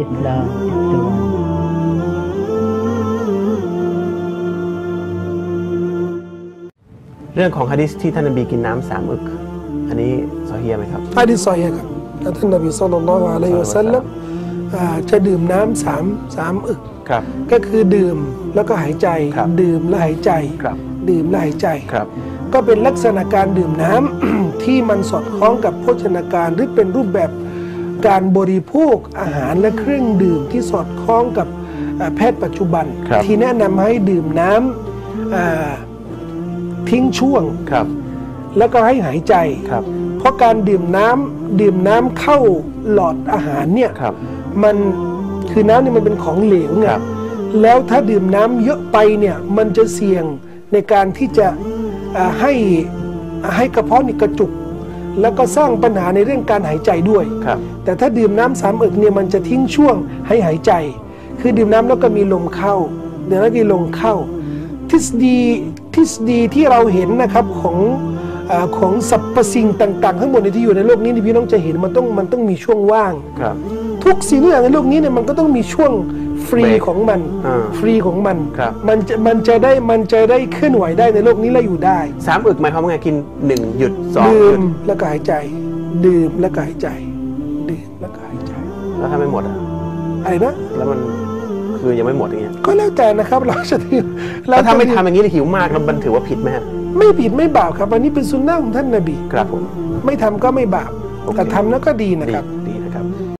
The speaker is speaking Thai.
อิสลามอิสลามเรื่องของฮะดิษที่ท่านนบีกินน้ำสามอึก อันนี้ซอฮียไหมครับฮะดิษซอฮีฮ์ครับแล้วท่านนบีศ็อลลัลลอฮุอะลัยฮิวะซัลลัมอ่าจะดื่มน้ำสามสามอึกครับก็คือดื่มแล้วก็หายใจครับดื่มแล้วหายใจครับ ดื่มแล้วหายใจครับ ก็เป็นลักษณะการดื่มน้ำที่มันสอดคล้องกับโภชนาการหรือเป็นรูปแบบการบริโภคอาหารและเครื่องดื่มที่สอดคล้องกับอ่าแพทย์ปัจจุบันครับที่แนะนำให้ดื่มน้ำอ่าทิ้งช่วงครับ แล้วก็ให้หายใจครับ เพราะการดื่มน้ำดื่มน้ำเข้าหลอดอาหารเนี่ยครับมันคือน้ำเนี่ยมันเป็นของเหลวไงครับแล้วถ้าดื่มน้ำเยอะไปเนี่ยมันจะเสี่ยง ในการที่จะอ่าให้อ่าให้กระเพาะนี่กระจุก แล้วก็สร้างปัญหาในเรื่องการหายใจด้วยครับแต่ถ้าดื่มน้ำสามอึกเนี่ยมันจะทิ้งช่วงให้หายใจ คือดื่มน้ำแล้วก็มีลมเข้าเดี๋ยวแล้วก็มีลมเข้า ทฤษฎีทฤษฎีที่เราเห็นนะครับของอาของสรรพสิ่งต่างๆ ทั้งหมดในที่อยู่ในโลกนี้ที่พี่น้องจะเห็นมันต้องมันต้องมีช่วงว่างครับทุกสิ่งทุกอย่างในโลกนี้เนี่ยมันก็ต้องมีช่วง ฟรีเบรกของมันอ่าฟรีของมันครับมันจะมันจะได้มันจะได้เคลื่อนไหวได้ในโลกนี้และอยู่ได้สามอึกหมายความว่าไงกินหนึ่งหยุดสองหดื่ยุมดแล้วก็หายใจ ดื่มแล้วก็หายใจดื่มแล้วก็หายใจ แล้วถ้าไม่หมดอะอะไรนะแล้วมันคือยังไม่หมดอย่างเงี้ยก็แล้วแต่นะครับเราจะดื่มแล้วถ้าไม่จะทำอย่างนี้เลยหิวมากแล้วมันถือว่าผิดไหมฮะไม่ผิดไม่บาปครับอันนี้เป็นสุนนะของท่านนบีครับผมไม่ทำก็ไม่บาปโอเคแต่ทำแล้วก็ดีนะดีครับดี